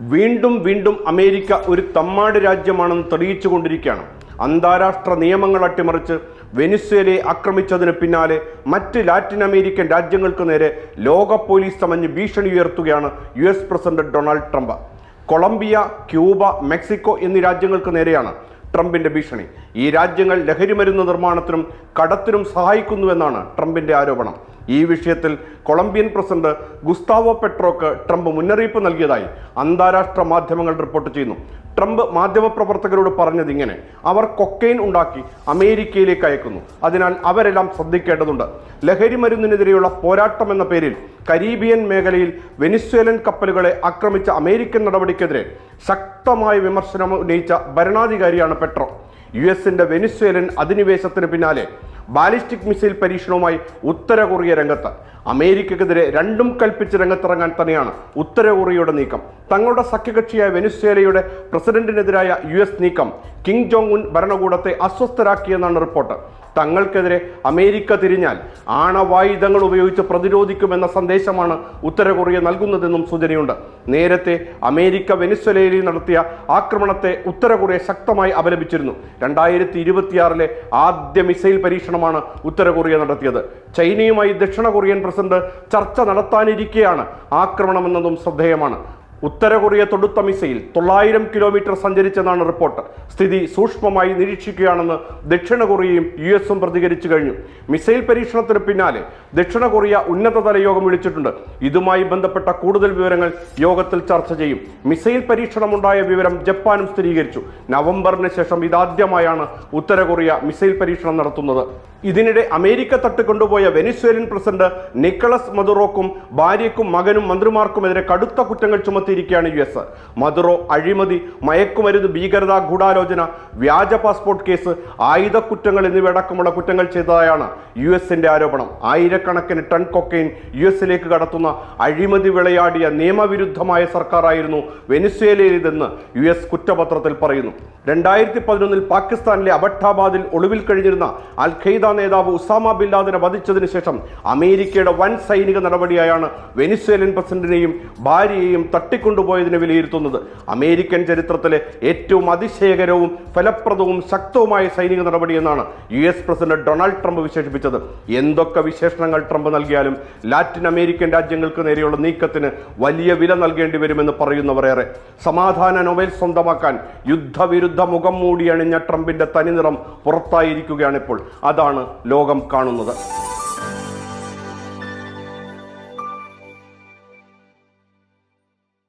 വീണ്ടും വീണ്ടും അമേരിക്ക ഒരു തമ്മാട് രാജ്യമാണെന്ന് തെളിയിച്ചു കൊണ്ടിരിക്കുകയാണ്. അന്താരാഷ്ട്ര നിയമങ്ങൾ അട്ടിമറിച്ച് വെനിസ്വേലയെ ആക്രമിച്ചതിന് പിന്നാലെ മറ്റ് ലാറ്റിൻ അമേരിക്കൻ രാജ്യങ്ങൾക്ക് നേരെ ലോക പോലീസ് തമഞ്ഞ് ഭീഷണി ഉയർത്തുകയാണ് U S president Donald Trump. Colombia Cuba Mexico എന്നീ രാജ്യങ്ങൾക്ക് നേരെയാണ് ട്രംപിന്റെ ഭീഷണി. ഈ രാജ്യങ്ങൾ ലഹരിമരുന്ന് നിർമ്മാണത്തിനും കടത്തിനും സഹായിക്കുന്നുവെന്നാണ് ട്രംപിന്റെ ആരോപണം. ഈ വിഷയത്തിൽ കൊളംബിയൻ പ്രസിഡന്റ് ഗുസ്താവോ പെട്രോക്ക് ട്രംപ് മുന്നറിയിപ്പ് നൽകിയതായി അന്താരാഷ്ട്ര മാധ്യമങ്ങൾ റിപ്പോർട്ട് ചെയ്യുന്നു. ട്രംപ് മാധ്യമപ്രവർത്തകരോട് പറഞ്ഞത് ഇങ്ങനെ അവർ കൊക്കൈൻ ഉണ്ടാക്കി അമേരിക്കയിലേക്ക് അയക്കുന്നു. അതിനാൽ അവരെല്ലാം ശ്രദ്ധിക്കേണ്ടതുണ്ട്. ലഹരി മരുന്നിനെതിരെയുള്ള പോരാട്ടം എന്ന പേരിൽ കരീബിയൻ മേഖലയിൽ വെനിസ്വേലൻ കപ്പലുകളെ ആക്രമിച്ച അമേരിക്കൻ നടപടിക്കെതിരെ ശക്തമായ വിമർശനം ഉന്നയിച്ച ഭരണാധികാരിയാണ് പെട്രോ. യു എസിന്റെ വെനിസ്വേലൻ അധിനിവേശത്തിന് പിന്നാലെ ബാലിസ്റ്റിക് മിസൈൽ പരീക്ഷണവുമായി ഉത്തര കൊറിയ രംഗത്ത്. അമേരിക്കക്കെതിരെ രണ്ടും കൽപ്പിച്ച് രംഗത്തിറങ്ങാൻ തന്നെയാണ് ഉത്തര കൊറിയയുടെ നീക്കം. തങ്ങളുടെ സഖ്യകക്ഷിയായ വെനുസ്വേലയുടെ പ്രസിഡന്റിനെതിരായ യു എസ് നീക്കം. കിങ് ജോങ് ഉൻ ഭരണകൂടത്തെ അസ്വസ്ഥരാക്കിയെന്നാണ് റിപ്പോർട്ട്. തങ്ങൾക്കെതിരെ അമേരിക്ക തിരിഞ്ഞാൽ ആണവായുധങ്ങൾ ഉപയോഗിച്ച് പ്രതിരോധിക്കുമെന്ന സന്ദേശമാണ് ഉത്തര കൊറിയ നൽകുന്നതെന്നും സൂചനയുണ്ട്. നേരത്തെ അമേരിക്ക വെനിസ്വലയിൽ നടത്തിയ ആക്രമണത്തെ ഉത്തര കൊറിയ ശക്തമായി അപലപിച്ചിരുന്നു. രണ്ടായിരത്തി ഇരുപത്തിയാറിലെ ആദ്യ മിസൈൽ പരീക്ഷണമാണ് ഉത്തര കൊറിയ നടത്തിയത്. ചൈനയുമായി ദക്ഷിണ കൊറിയൻ പ്രസിഡന്റ് ചർച്ച നടത്താനിരിക്കെയാണ് ആക്രമണമെന്നതും ശ്രദ്ധേയമാണ്. ഉത്തര കൊറിയ തൊടുത്ത മിസൈൽ തൊള്ളായിരം കിലോമീറ്റർ സഞ്ചരിച്ചെന്നാണ് റിപ്പോർട്ട്. സ്ഥിതി സൂക്ഷ്മമായി നിരീക്ഷിക്കുകയാണെന്ന് ദക്ഷിണ കൊറിയയും യു എസും പ്രതികരിച്ചു കഴിഞ്ഞു. മിസൈൽ പരീക്ഷണത്തിന് പിന്നാലെ ദക്ഷിണ കൊറിയ ഉന്നതതല യോഗം വിളിച്ചിട്ടുണ്ട്. ഇതുമായി ബന്ധപ്പെട്ട കൂടുതൽ വിവരങ്ങൾ യോഗത്തിൽ ചർച്ച ചെയ്യും. മിസൈൽ പരീക്ഷണമുണ്ടായ വിവരം ജപ്പാനും സ്ഥിരീകരിച്ചു. നവംബറിന് ശേഷം ഇതാദ്യമായാണ് ഉത്തര കൊറിയ മിസൈൽ പരീക്ഷണം നടത്തുന്നത്. ഇതിനിടെ അമേരിക്ക തട്ടിക്കൊണ്ടുപോയ വെനിസ്വേലിയൻ പ്രസിഡന്റ് നിക്കളസ് മദുറോക്കും ഭാര്യയ്ക്കും മകനും മന്ത്രിമാർക്കുമെതിരെ കടുത്ത കുറ്റങ്ങൾ ചുമത്തിയിരിക്കുകയാണ് യു എസ്. മദുറോ അഴിമതി മയക്കുമരുന്ന് ഭീകരത ഗൂഢാലോചന വ്യാജ പാസ്പോർട്ട് കേസ് ആയുധക്കുറ്റങ്ങൾ എന്നിവയടക്കമുള്ള കുറ്റങ്ങൾ ചെയ്തതായാണ് യു എസിന്റെ ആരോപണം. ആയിരക്കണക്കിന് ടൺ കൊക്കൈൻ യു എസിലേക്ക് കടത്തുന്ന അഴിമതി വിളയാടിയ നിയമവിരുദ്ധമായ സർക്കാരായിരുന്നു വെനിസ്വേലയിലിതെന്ന് യു എസ് കുറ്റപത്രത്തിൽ പറയുന്നു. രണ്ടായിരത്തി പതിനൊന്നിൽ പാകിസ്ഥാനിലെ അബട്ടാബാദിൽ ഒളിവിൽ കഴിഞ്ഞിരുന്ന അൽ നേതാവ് ഉസാമ ബിൻ ലാദനെ വധിച്ചതിന് ശേഷം അമേരിക്കയുടെ വൻ സൈനിക നടപടിയായാണ് വെനിസ്വേലൻ പ്രസിഡന്റിനെയും ഭാര്യയെയും തട്ടിക്കൊണ്ടുപോയതിനെ വിലയിരുത്തുന്നത്. അമേരിക്കൻ ചരിത്രത്തിലെ ഏറ്റവും അതിശയകരവും ഫലപ്രദവും ശക്തവുമായ സൈനിക നടപടിയെന്നാണ് U S president Donald Trump വിശേഷിപ്പിച്ചത്. എന്തൊക്കെ വിശേഷണങ്ങൾ ട്രംപ് നൽകിയാലും ലാറ്റിൻ അമേരിക്കൻ രാജ്യങ്ങൾക്ക് നേരെയുള്ള നീക്കത്തിന് വലിയ വില നൽകേണ്ടി വരുമെന്ന് പറയുന്നവരേറെ സമാധാന നൊബേൽ സ്വന്തമാക്കാൻ യുദ്ധവിരുദ്ധ മുഖം മൂടിയണിഞ്ഞ ട്രംപിന്റെ തനിനിറം പുറത്തായിരിക്കുകയാണിപ്പോൾ. അതാണ് ലോകം കാണുന്നത്.